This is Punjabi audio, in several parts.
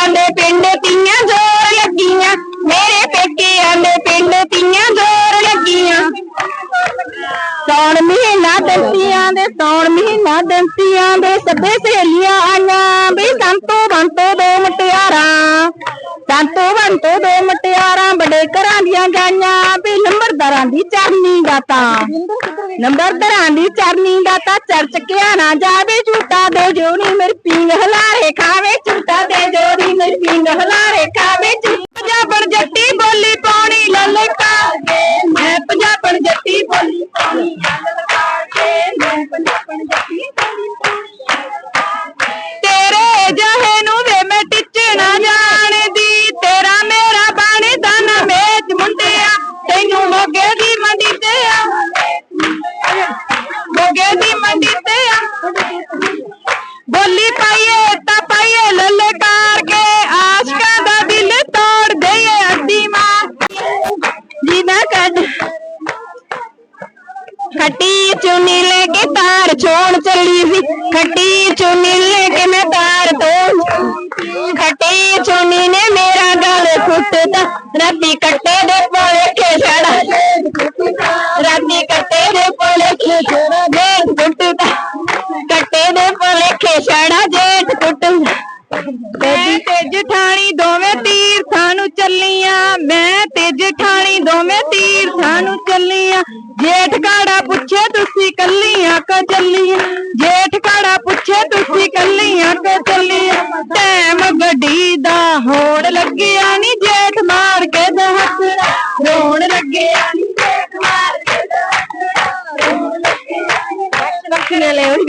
ਪੇਕਿਆਂ ਦੇ ਪਿੰਡ ਤੀਆਂ ਜ਼ੋਰ ਲੱਗੀਆਂ। ਮੇਰੇ ਪੇਕਿਆਂ ਦੇ ਪਿੰਡ ਤੀਆਂ ਜ਼ੋਰ ਲੱਗੀਆਂ। ਸੌਣ ਮਹੀਨਾ ਦੰਤੀਆਂ ਦੇ, ਸੌਣ ਮਹੀਨਾ ਦੰਤੀਆਂ ਦੇ, ਸਭੇ ਸਹੇਲੀਆਂ ਆਈਆਂ ਵੀ ਸੰਤੋ ਬੰਤੋ ਦੋ ਮਟਿਆਰਾਂ। ਸੰਤੋ ਬੰਤੋ ਦੋ ਮਟਿਆਰਾਂ ਬੜੇ ਘਰਾਂ ਦੀਆਂ ਗਾਈਆਂ ਵੀ ਨੰਬਰਦਾਰਾਂ ਦੀ ਚਰਨੀ ਗਾਤਾ ਨੰਬਰਦਾਰਾਂ ਦੀ ਚਰਨੀ ਗਾਤਾ ਚਰਚ ਕਿਆ ਨਾ ਜਾਵੇ, ਝੂਟਾ ਦੇ ਜੋ ਜੋਨੀ ਮੇਰੀ ਪਿੰਗ ਹਲਾਰੇ ਖਾਵੇ, ਝੂਟਾ ਦੇ ਜੋ ਮੇਰੀ ਪਿੰਗ ਹਲਾਰੇ ਖਾਵੇ ਪੰਜਾਬਣ ਜੱਟੀ ਬੋਲੀ ਪਾਉਣੀ ਲਲਕਾ ਮੈਂ ਪੰਜਾਬਣ ਜੱਟੀ ਬੋਲੀ ਪਾਉਣੀ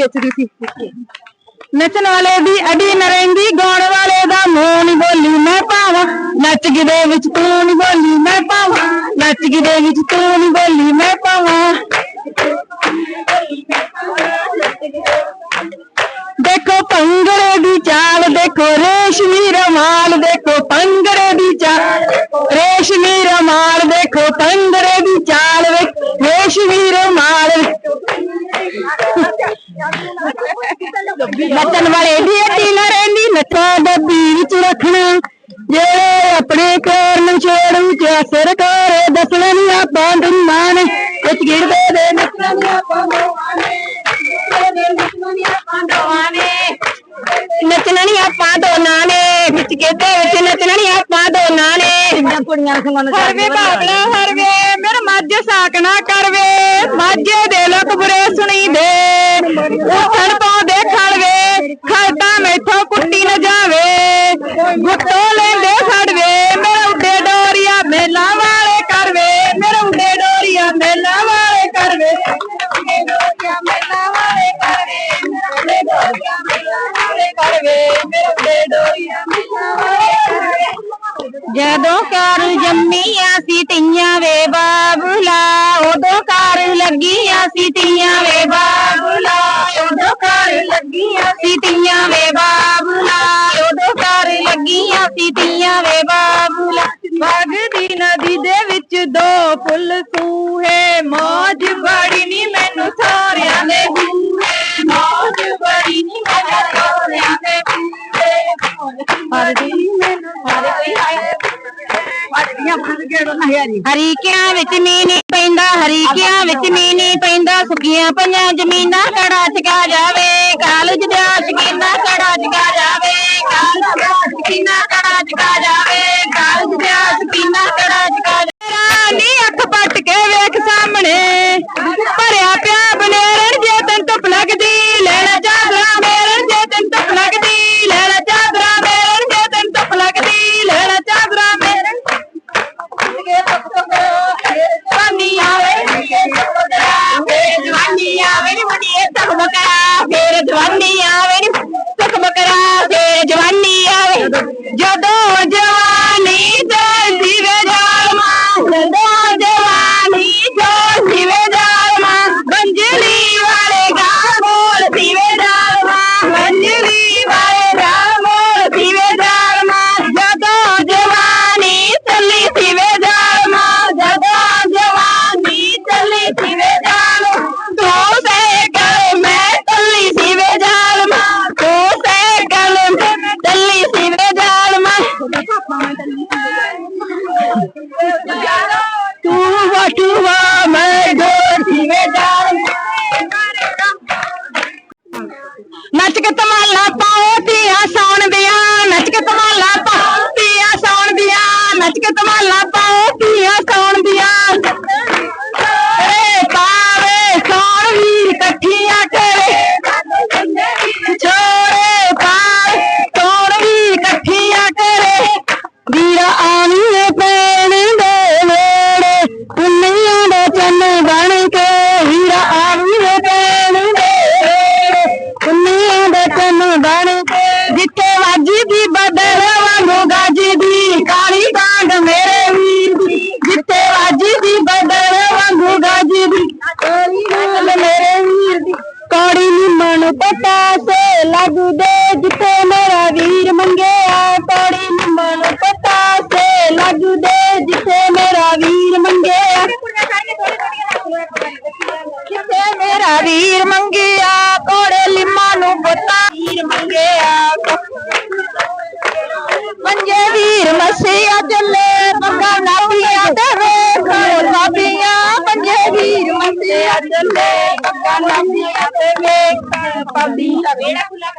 ਵੇਚਦੀ ਸੀ ਨੱਚਣ ਵਾਲੇ ਦੀ ਅੜੀ ਨ ਗਾਉਣ ਵਾਲੇ ਦਾ ਮੂੰਹ ਨੀ ਬੋਲੀ ਮੈਂ ਪਾਵਾਂ ਨੱਚ ਗਿਦੇ ਵਿੱਚ ਤੂੰ ਨੀ ਬੋਲੀ ਮੈਂ ਪਾਵਾਂ ਨੱਚ ਗਿਦੇ ਵਿੱਚ ਤੂੰ ਨੀ ਬੋਲੀ ਮੈਂ ਪਾਵਾਂ ਦੇਖੋ ਪੰਗੜੇ ਦੀ ਚਾਲ, ਦੇਖੋ ਰੇਸ਼ਮੀ ਰਮਾਲ, ਦੇਖੋ ਪੰਗੜੇ ਦੀ ਚਾਲ। ਰੇਸ਼ਮੀ ਰਮਾਲ, ਦੇਖੋ ਪੰਗੜੇ ਦੀ ਚਾਲ ਵੇਖ ਰੇਸ਼ਮੀ ਰਮਾਲ ਨੱਚਣ ਵਾਲੇ ਦੀ ਅੱਡੀ ਨਾ ਰਹਿੰਦੀ ਨੱਚਾ ਡੱਬੀ ਵਿੱਚ ਰੱਖਣਾ। ਜਿਹੜੇ ਆਪਣੇ ਕੋਰ ਨੂੰ ਛੋੜੂ ਤੇ ਅਸਰ ਦੱਸਣਾ ਨਹੀਂ ਆਪਾਂ ਦੁਨੀਆਂ ਵਿੱਚ ਗਿਰਦੇ ਦੇ ਨੱਚਣਾ ਨਹੀਂ ਆਪਾਂ ਦੋਵਾਂ ਨੇ ਨੱਚਣਾ ਨਹੀਂ ਆਪਾਂ ਦੋਨਾਂ ਨੇ। ਵਿੱਚ ਗਿਰਦੇ ਵਿੱਚ ਨੱਚਣਾ ਨਹੀਂ ਆਪਾਂ ਦੋਨਾਂ ਨੇ। ਕੁੜੀਆਂ ਸੰਗਣ ਹਰਵੇ ਬਾਬਲਾ ਹਰਵੇ, ਮੇਰਾ ਮੱਝ ਸਾਕਣਾ ਕਰਵੇ। ਮਾਝੇ ਦੇ ਲੋਕ ਬੁਰੇ ਜਦੋਂ ਕਰ ਹਰੀਕਿਆਂ ਵਿੱਚ ਮੀਂਹ ਨਹੀਂ ਪੈਂਦਾ, ਹਰੀਕਿਆਂ ਵਿੱਚ ਮੀਂਹ ਨਹੀਂ ਪੈਂਦਾ ਸੁੱਕੀਆਂ ਪਈਆਂ ਜ਼ਮੀਨਾਂ ਕੜਾ ਚਕਾ ਜਾਵੇ, ਕਾਲਜ ਦੇ ਸ਼ਕੀਨਾ ਕੜਾ ਚਕਾ ਜਾਵੇ, ਕਾਲਜ ਦੇ ਸ਼ਕੀਨਾ ਕੜਾ ਚਕਾ ਜਾਵੇ। ਨੀ ਮੁੰਡੀਏ ਸੁਖ ਮੈਂ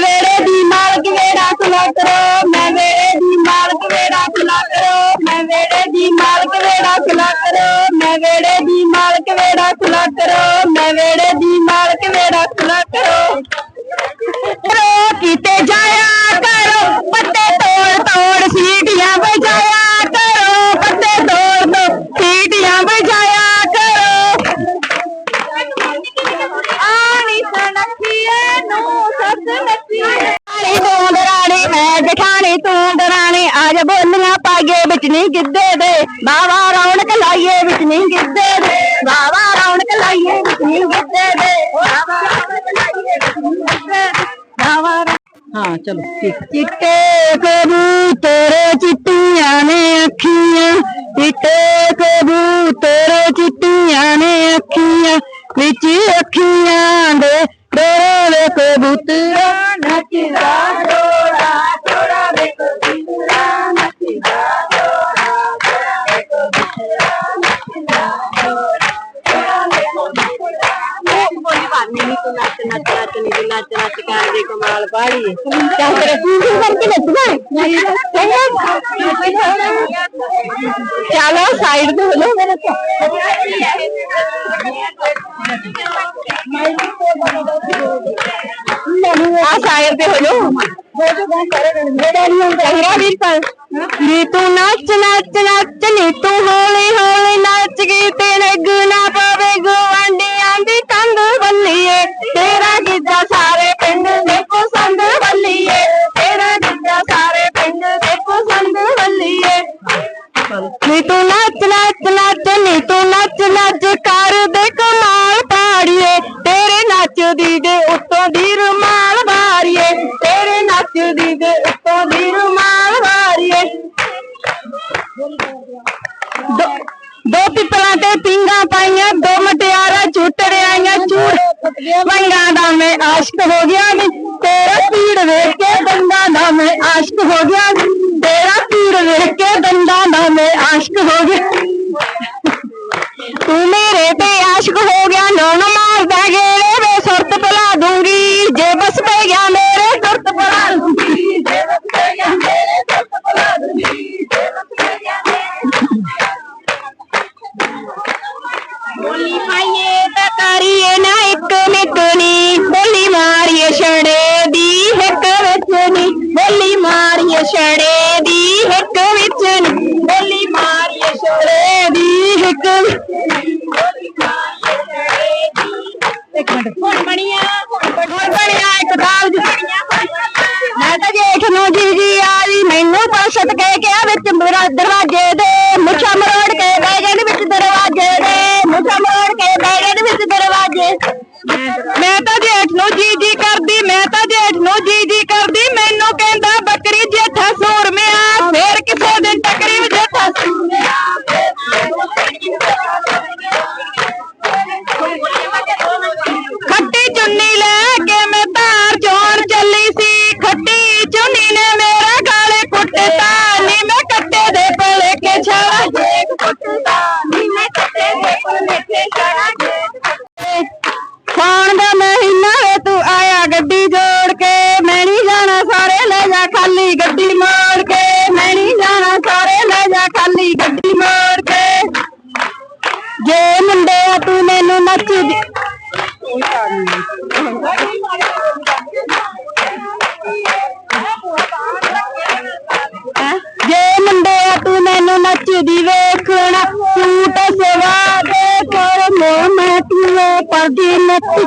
ਵੇੜੇ ਦੀ ਮਾਲਕ ਵੇੜਾ ਖੁੱਲਾ ਕਰੋ ਮੈਂ ਵੇੜੇ ਦੀ ਮਾਲਕ ਵੇੜਾ ਖੁੱਲਾ ਕਰੋ ਮੈਂ ਵੇੜੇ ਦੀ ਮਾਲਕ ਵੇੜਾ ਖੁੱਲਾ ਕਰੋ ਮੈਂ ਵੇੜੇ ਦੀ ਮਾਲਕ ਵੇੜਾ ਖੁੱਲਾ ਕਰੋ ਮੈਂ ਵੇੜੇ ਦੀ ਮਾਲਕ ਵੇੜਾ ਖੁੱਲਾ ਕਰੋ ਕਰੋ ਕੀਤੇ ਜਾਇਆ ਨਹੀਂ ਗਿੱਧੇ ਦੇ। ਬਾਵਾ ਰੌਣਕ ਲਾਈਏ ਵਿੱਚ ਨਹੀਂ ਗਿੱਧੇ ਦੇ। ਬਾਵਾ ਰੌਣਕ ਲਾਈਏ ਵਿੱਚ ਨਹੀਂ ਗਿੱਧੇ ਦੇ। ਬਾਵਾ ਰੌਣਕ ਲਾਈਏ ਵਿੱਚ ਨਹੀਂ ਗਿੱਧੇ ਦੇ। ਬਾਵਾ ਹਾਂ, ਚਲੋ, ਠੀਕ। ਚਿੱਟੇ ਕਬੂਤਰ ਚਿੱਟੀਆਂ ਨੇ ਤੂੰ ਨੱਚ ਨੱਚ ਨੱਚ ਕਰਦੇ ਕਮਾਲ ਬਾੜੀ ਚੱਲ ਤੇਰੇ ਤੂੰ ਕਰਕੇ ਨੱਚਣਾ ਚਲੋ ਸਾਈਡ ਤੇ। ਹੋ ਲੋ ਆ ਸਾਈਡ ਤੇ ਹੋ ਲੋ ਚੰਗਾ ਵੀਰ ਪਰ ਨੀ ਤੂੰ ਨੱਚ ਨੱਚ ਨੱਚ, ਨੀ ਤੂੰ ਹੌਲੀ ਹੌਲੀ ਨੱਚ ਗਈ ਤੇ ਨਗ ਪਵੇ ਗਵਾਂਡੀਆਂ ਦੀ ਕੰਧ ਬੱਲੀਏ ਤੇਰਾ ਗਿੱਧਾ ਸਾਰੇ ਪਿੰਡ ਦੇ ਪਸੰਦ ਬੱਲੀਏ ਤੇਰਾ ਗਿੱਧਾ ਸਾਰੇ ਪਿੰਡ ਦੇ ਪਸੰਦ ਬੱਲੀਏ ਨੀ ਤੂੰ ਨੱਚ ਨੱਚ ਨੱਚ, ਨੀ ਤੂੰ ਨੱਚ ਨੱਚ ਕਰ ਦੇ ਕਮਾਲ ਪਾੜੀਏ। ਤੇਰੇ ਨੱਚ ਦੀ ਦੇ ਉੱਤੋਂ ਦੀ ਪਿੰਗਾ ਪਾਈਆਂ ਦੋ ਮਟਿਆਰਾਂ ਝੂਟ ਰਿਆਈਆਂ ਝੂੜ ਵੰਗਾਂ ਦਾ ਮੈਂ ਆਸ਼ਕ ਹੋ ਗਿਆ ਨੀ ਦਰਵਾਜ਼ੇ ਮੈਂ ਤਾਂ ਜੇਠ ਨੂੰ ਜੀ ਜੀ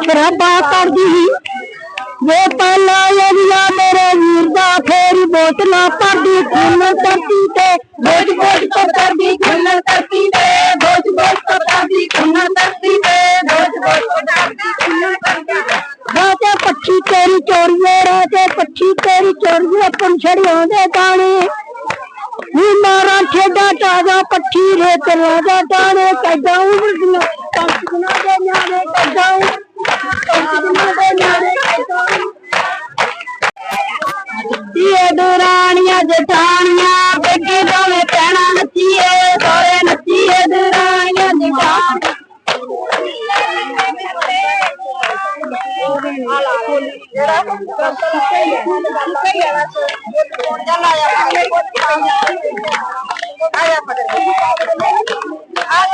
ਨੱਚ ਖਰਾਬਾ ਕਰਦੀ ਵੇ ਪਾਲਾ ਯਾ ਮੇਰੇ ਵੀਰ ਦਾ, ਫੇਰੀ ਬੋਤਲਾਂ ਪਰਦੀ ਖੂਨ ਧਰਤੀ ਤੇ। ਬੋਝ ਬੋਝ ਤੋਂ ਕਰਦੀ ਖੂਨ ਧਰਤੀ ਤੇ। ਬੋਝ ਬੋਝ ਤੋਂ ਕਰਦੀ ਖੂਨ ਧਰਤੀ ਤੇ। ਬੋਝ ਬੋਝ ਤੋਂ ਕਰਦੀ ਖੂਨ ਧਰਤੀ ਤੇ। ਰਾਜੇ ਪੱਛੀ ਤੇਰੀ ਚੋਰੀਏ, ਰਾਜੇ ਪੱਛੀ ਤੇਰੀ ਚੋਰੀਏ ਪੰਛੜੀਆਂ ਦੇ ਦਾਣੇ। ਨੀ ਮਾਰਾ ਠੇਡਾ ਤਾਜਾ ਪੱਠੀ ਰੇ ਰਾਜਾ ਦਾਣੇ। ਕੱਢਾਂ ਉੜਨਾ ਪੰਜ ஆக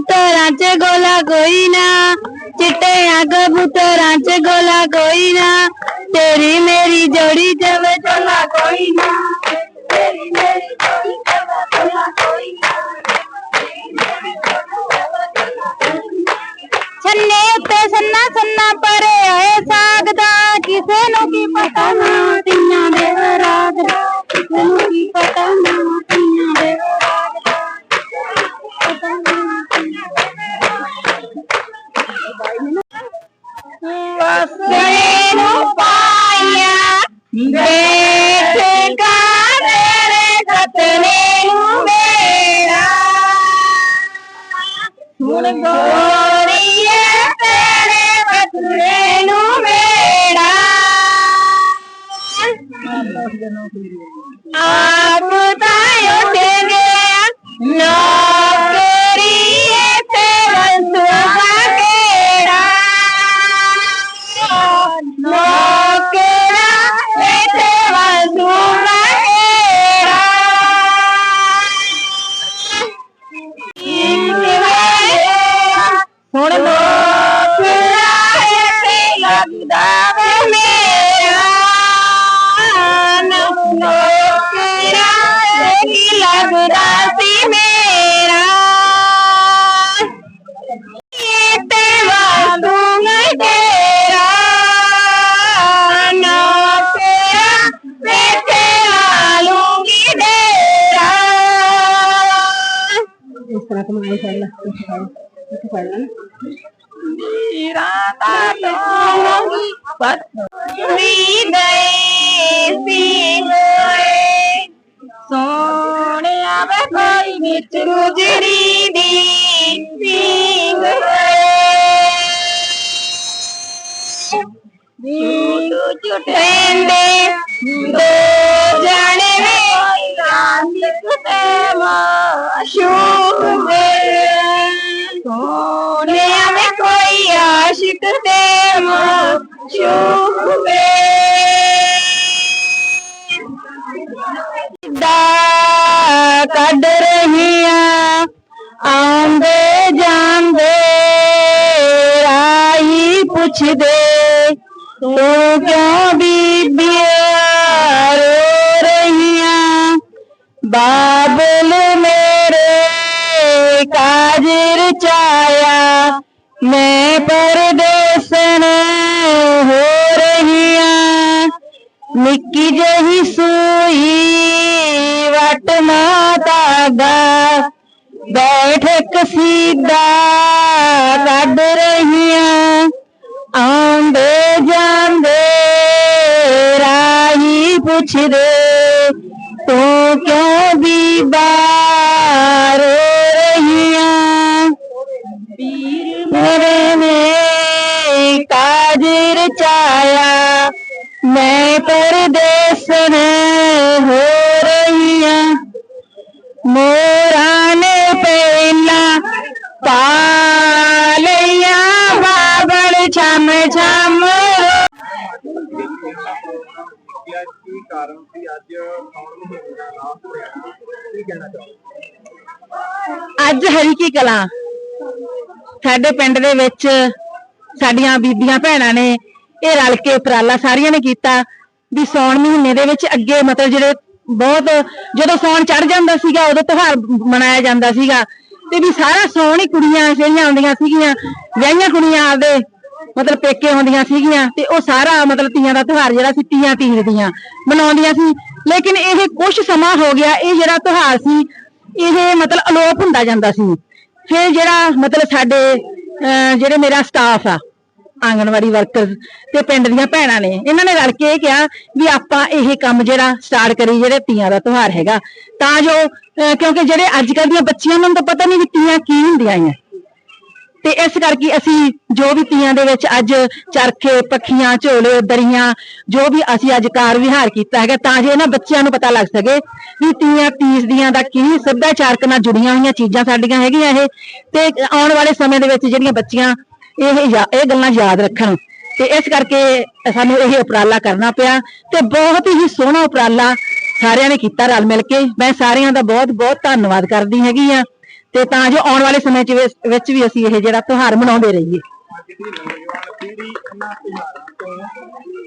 ਕਬੂਤਰਾਂ 'ਚ ਗੋਲਾ ਕੋਈ ਨਾ ਚਿੱਟਿਆਂ ਕਬੂਤਰਾਂ 'ਚ ਗੋਲਾ ਕੋਈ ਨਾ, ਤੇਰੀ ਮੇਰੀ ਜੋੜੀ 'ਚ ਵਿਚੋਲਾ ਕੋਈ ਨਾ, ਤੇਰੀ ਮੇਰੀ ਜੋੜੀ 'ਚ ਵਿਚੋਲਾ ਕੋਈ ਨਾ ਛੰਨੇ ਉੱਤੇ ਸੰਨਾ ਸੰਨਾ ਪਰੇ ਆਏ ਸਾਗ ਦਾ, ਕਿਸੇ ਨੂੰ ਕੀ ਪਤਾ ਨਾ। Morning, God. ਮਿਤਰੁਜਰੀ ਦੀ ਸਿੰਘ ਮੀਟੂ ਚੁਟੈਂਦੇ ਦੋ ਜਣੇ ਵੇ ਕਾਂਤਿਕ ਤੇ ਮਾਸ਼ੂਕ ਦੇ ਸੋਨੇ ਆਵੇ ਕੋਈ ਆਸ਼ਿਕ ਤੇ ਮਾਸ਼ੂਕ ਵੇ ਆਉਂਦੇ ਜਾਂਦੇ ਆਈ ਪੁੱਛਦੇ, ਤੂੰ ਕਿਉਂ ਬੀਬੀਆਂ ਰੋ ਰਹੀਆਂ? ਬਾਬਲ ਮੇਰੇ ਕਾਜਰ ਚਾਇਆ, ਮੈਂ ਪਰਦੇਸਨ ਹੋ ਰਹੀਆਂ। ਨਿੱਕੀ ਜਹੀ ਸੂਈ ਵਟ ਮਾਤਾ ਦਾ ਬੈਠ ਕਸੀਦਾ ਕੱਢ ਰਹੀਆਂ ਆਉਂਦੇ ਜਾਂਦੇ ਰਾਹੀ ਪੁੱਛਦੇ ਤੂੰ ਕਿਉਂ ਬੀਬਾ ਕਲਾ। ਸਾਡੇ ਪਿੰਡ ਦੇ ਵਿੱਚ ਸਾਡੀਆਂ ਬੀਬੀਆਂ ਭੈਣਾਂ ਨੇ ਇਹ ਰਲ ਕੇ ਉਪਰਾਲਾ ਸਾਰੀਆਂ ਨੇ ਕੀਤਾ ਵੀ ਸੌਣ ਮਹੀਨੇ ਦੇ ਵਿੱਚ ਅੱਗੇ ਮਤਲਬ ਜਿਹੜੇ ਬਹੁਤ ਜਦੋਂ ਸੌਣ ਚੜ ਜਾਂਦਾ ਸੀਗਾ, ਉਦੋਂ ਤਿਉਹਾਰ ਮਨਾਇਆ ਜਾਂਦਾ ਸੀਗਾ ਤੇ ਵੀ ਸਾਰਾ ਸੌਣ ਹੀ ਕੁੜੀਆਂ ਜਿਹੜੀਆਂ ਆਉਂਦੀਆਂ ਸੀਗੀਆਂ, ਵਿਆਹੀਆਂ ਕੁੜੀਆਂ ਆਪਦੇ ਮਤਲਬ ਪੇਕੇ ਹੁੰਦੀਆਂ ਸੀਗੀਆਂ ਤੇ ਉਹ ਸਾਰਾ ਮਤਲਬ ਤੀਆਂ ਦਾ ਤਿਉਹਾਰ ਜਿਹੜਾ ਸੀ ਤੀਆਂ ਤੀਰ ਦੀਆਂ ਮਨਾਉਂਦੀਆਂ ਸੀ। ਲੇਕਿਨ ਇਹ ਕੁਝ ਸਮਾਂ ਹੋ ਗਿਆ, ਇਹ ਜਿਹੜਾ ਤਿਉਹਾਰ ਸੀ, ਇਹ ਮਤਲਬ ਅਲੋਪ ਹੁੰਦਾ ਜਾਂਦਾ ਸੀ। ਫਿਰ ਜਿਹੜਾ ਮਤਲਬ ਸਾਡੇ, ਅਹ, ਜਿਹੜੇ ਮੇਰਾ ਸਟਾਫ ਆ, ਆਂਗਣਵਾੜੀ ਵਰਕਰ ਤੇ ਪਿੰਡ ਦੀਆਂ ਭੈਣਾਂ ਨੇ, ਇਹਨਾਂ ਨੇ ਰਲ ਕੇ ਇਹ ਕਿਹਾ ਵੀ ਆਪਾਂ ਇਹ ਕੰਮ ਜਿਹੜਾ ਸਟਾਰਟ ਕਰੀ ਜਿਹੜੇ ਤੀਆਂ ਦਾ ਤਿਉਹਾਰ ਹੈਗਾ, ਤਾਂ ਜੋ ਕਿਉਂਕਿ ਜਿਹੜੇ ਅੱਜ ਕੱਲ੍ਹ ਦੀਆਂ ਬੱਚੀਆਂ ਨੂੰ ਤਾਂ ਪਤਾ ਨਹੀਂ ਵੀ ਤੀਆਂ ਕੀ ਹੁੰਦੀਆਂ ਆ ਤੇ ਇਸ ਕਰਕੇ ਅਸੀਂ ਜੋ ਵੀ ਤੀਆਂ ਦੇ ਵਿੱਚ ਅੱਜ ਚਰਖੇ, ਪੱਖੀਆਂ, ਝੋਲੇ, ਦਰੀਆਂ, ਜੋ ਵੀ ਅਸੀਂ ਅੱਜ ਕਾਰ ਵਿਹਾਰ ਕੀਤਾ ਹੈਗਾ, ਤਾਂ ਜੋ ਇਹਨਾਂ ਬੱਚਿਆਂ ਨੂੰ ਪਤਾ ਲੱਗ ਸਕੇ ਵੀ ਤੀਆਂ ਤੀਜ ਦੀਆਂ ਦਾ ਕੀ ਸੱਭਿਆਚਾਰਕ ਨਾਲ ਜੁੜੀਆਂ ਹੋਈਆਂ ਚੀਜ਼ਾਂ ਸਾਡੀਆਂ ਹੈਗੀਆਂ ਇਹ। ਤੇ ਆਉਣ ਵਾਲੇ ਸਮੇਂ ਦੇ ਵਿੱਚ ਜਿਹੜੀਆਂ ਬੱਚੀਆਂ ਇਹ ਯਾ- ਇਹ ਗੱਲਾਂ ਯਾਦ ਰੱਖਣ। ਤੇ ਇਸ ਕਰਕੇ ਸਾਨੂੰ ਇਹ ਉਪਰਾਲਾ ਕਰਨਾ ਪਿਆ ਤੇ ਬਹੁਤ ਹੀ ਸੋਹਣਾ ਉਪਰਾਲਾ ਸਾਰਿਆਂ ਨੇ ਕੀਤਾ ਰਲ ਮਿਲ ਕੇ। ਮੈਂ ਸਾਰਿਆਂ ਦਾ ਬਹੁਤ ਬਹੁਤ ਧੰਨਵਾਦ ਕਰਦੀ ਹੈਗੀ ਆ। ਤੇ ਤਾਂ ਜੋ ਆਉਣ ਵਾਲੇ ਸਮੇਂ ਚ ਵਿੱਚ- ਵਿੱਚ ਵੀ ਅਸੀਂ ਇਹ ਜਿਹੜਾ ਤਿਉਹਾਰ ਮਨਾਉਂਦੇ ਰਹੀਏ। ਅੱਜ ਦੀ ਨੌਜਵਾਨ ਪੀੜ੍ਹੀ ਇਹਨਾਂ ਤਿਉਹਾਰਾਂ ਤੋਂ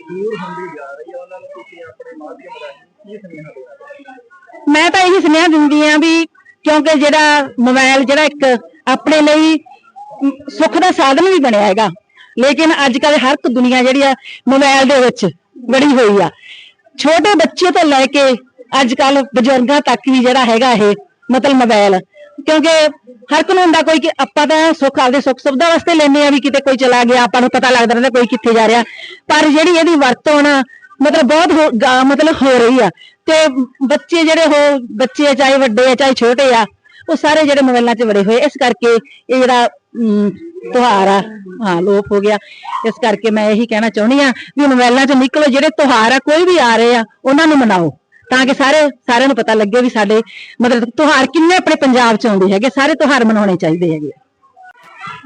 ਦੂਰ ਹੁੰਦੀ ਜਾ ਰਹੀ ਹੈ ਉਹਨਾਂ ਨੂੰ ਤੁਸੀਂ ਆਪਣੇ ਮਾਧਿਅਮ ਰਾਹੀਂ ਕੀ ਸੁਨੇਹਾ ਦੇਣਾ ਮੈਂ ਤਾਂ ਇਹੀ ਸੁਨੇਹਾ ਦਿੰਦੀ ਆ ਵੀ ਕਿਉਂਕਿ ਜਿਹੜਾ ਮੋਬਾਈਲ ਜਿਹੜਾ ਇੱਕ ਆਪਣੇ ਲਈ ਅਮ, ਸੁੱਖ ਦਾ ਸਾਧਨ ਵੀ ਬਣਿਆ ਹੈਗਾ। ਲੇਕਿਨ ਅੱਜ ਕੱਲ ਹਰ ਇੱਕ ਦੁਨੀਆ ਜਿਹੜੀ ਆ ਮੋਬਾਈਲ ਦੇ ਵਿੱਚ ਵੜੀ ਹੋਈ ਆ। ਛੋਟੇ ਬੱਚੇ ਤੋਂ ਲੈ ਕੇ ਅੱਜ ਕੱਲ ਬਜ਼ੁਰਗਾਂ ਤੱਕ ਵੀ ਜਿਹੜਾ ਹੈਗਾ ਇਹ ਮਤਲਬ ਮੋਬਾਈਲ ਕਿਉਂਕਿ ਹਰ ਇੱਕ ਨੂੰ ਹੁੰਦਾ ਕੋਈ ਆਪਾਂ ਤਾਂ ਸੁੱਖ ਆਪਦੇ ਸੁੱਖ ਸੁਵਿਧਾ ਵਾਸਤੇ ਲੈਨੇ ਆ ਵੀ ਕਿਤੇ ਕੋਈ ਚਲਾ ਗਿਆ ਆਪਾਂ ਨੂੰ ਪਤਾ ਲੱਗਦਾ ਰਹਿੰਦਾ ਕੋਈ ਕਿੱਥੇ ਜਾ ਰਿਹਾ। ਪਰ ਜਿਹੜੀ ਇਹਦੀ ਵਰਤੋਂ ਨਾ ਮਤਲਬ ਬਹੁਤ ਮਤਲਬ ਹੋ ਰਹੀ ਆ। ਤੇ ਬੱਚੇ ਜਿਹੜੇ ਹੋ ਬੱਚੇ ਆ, ਚਾਹੇ ਵੱਡੇ ਆ ਚਾਹੇ ਛੋਟੇ ਆ ਉਹ ਸਾਰੇ ਜਿਹੜੇ ਮੋਬਾਈਲਾਂ 'ਚ ਵੜੇ ਹੋਏ ਇਸ ਕਰਕੇ ਇਹ ਜਿਹੜਾ ਅਮ, ਤਿਉਹਾਰ ਆ ਹਾਂ ਲੋਪ ਹੋ ਗਿਆ। ਇਸ ਕਰਕੇ ਮੈਂ ਇਹੀ ਕਹਿਣਾ ਚਾਹੁੰਦੀ ਆ ਵੀ ਮੋਬਾਈਲਾਂ 'ਚ ਨਿਕਲੋ ਜਿਹੜੇ ਤਿਉਹਾਰ ਆ ਕੋਈ ਵੀ ਆ ਰਹੇ ਆ ਉਹਨਾਂ ਨੂੰ ਮਨਾਓ। ਤਾਂ ਕਿ ਸਾਰੇ ਸਾਰਿਆਂ ਨੂੰ ਪਤਾ ਲੱਗੇ ਵੀ ਸਾਡੇ ਮਤਲਬ ਤਿਉਹਾਰ ਕਿੰਨੇ ਆਪਣੇ ਪੰਜਾਬ 'ਚ ਆਉਂਦੇ ਹੈਗੇ, ਸਾਰੇ ਤਿਉਹਾਰ ਮਨਾਉਣੇ ਚਾਹੀਦੇ ਹੈਗੇ।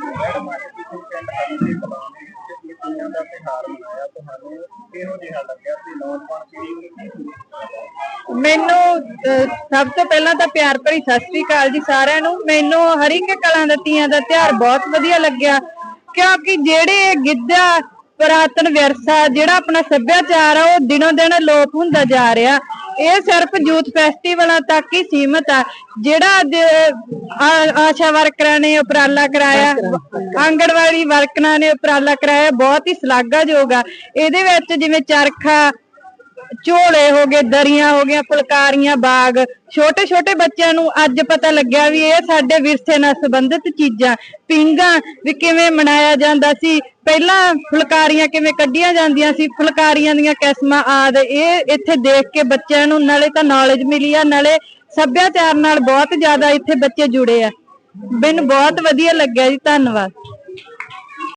ਮੈਡਮ ਮੈਨੂੰ ਸਭ ਤੋਂ ਪਹਿਲਾਂ ਤਾਂ ਪਿਆਰ ਭਰੀ ਸਤਿ ਸ੍ਰੀ ਅਕਾਲ ਜੀ ਸਾਰਿਆਂ ਨੂੰ। ਮੈਨੂੰ ਹਰ ਇੱਕ ਕਲਾਂ ਦਾ, ਤੀਆਂ ਦਾ ਤਿਉਹਾਰ ਬਹੁਤ ਵਧੀਆ ਲੱਗਿਆ, ਕਿਉਂਕਿ ਜਿਹੜੇ ਗਿੱਧਾ ਪੁਰਾਤਨ ਵਿਰਸਾ, ਜਿਹੜਾ ਆਪਣਾ ਸੱਭਿਆਚਾਰ ਆ, ਉਹ ਦਿਨੋਂ ਦਿਨ ਲੋਪ ਹੁੰਦਾ ਜਾ ਰਿਹਾ। ਇਹ ਸਿਰਫ ਯੂਥ ਫੈਸਟੀਵਲਾਂ ਤੱਕ ਹੀ ਸੀਮਤ ਆ। ਜਿਹੜਾ ਅੱਜ ਆਸ਼ਾ ਵਰਕਰਾਂ ਨੇ ਉਪਰਾਲਾ ਕਰਾਇਆ, ਆਂਗਣਵਾੜੀ ਵਰਕਰਾਂ ਨੇ ਉਪਰਾਲਾ ਕਰਾਇਆ, ਬਹੁਤ ਹੀ ਸ਼ਲਾਘਾਯੋਗ ਆ। ਇਹਦੇ ਵਿੱਚ ਜਿਵੇਂ ਚਰਖਾ ਝੋਲੇ ਹੋ ਗਏ, ਦਰੀਆਂ ਹੋ ਗਈਆਂ, ਫੁਲਕਾਰੀਆਂ, ਬਾਗ। ਛੋਟੇ ਛੋਟੇ ਬੱਚਿਆਂ ਨੂੰ ਅੱਜ ਪਤਾ ਲੱਗਿਆ ਵੀ ਇਹ ਸਾਡੇ ਵਿਰਸੇ ਨਾਲ ਸੰਬੰਧਿਤ ਚੀਜ਼ਾਂ। ਪਿੰਗਾ ਵੀ ਕਿਵੇਂ ਮਨਾਇਆ ਜਾਂਦਾ ਸੀ। ਪਹਿਲਾਂ ਫੁਲਕਾਰੀਆਂ ਕਿਵੇਂ ਕੱਢੀਆਂ ਜਾਂਦੀਆਂ ਸੀ, ਫੁਲਕਾਰੀਆਂ ਦੀਆਂ ਕਿਸਮਾਂ ਆਦ, ਇਹ ਇੱਥੇ ਦੇਖ ਕੇ ਬੱਚਿਆਂ ਨੂੰ ਨਾਲੇ ਤਾਂ ਨੌਲੇਜ ਮਿਲੀ ਆ, ਨਾਲੇ ਸੱਭਿਆਚਾਰ ਨਾਲ ਬਹੁਤ ਜ਼ਿਆਦਾ ਇੱਥੇ ਬੱਚੇ ਜੁੜੇ ਆ। ਮੈਨੂੰ ਬਹੁਤ ਵਧੀਆ ਲੱਗਿਆ ਜੀ, ਧੰਨਵਾਦ।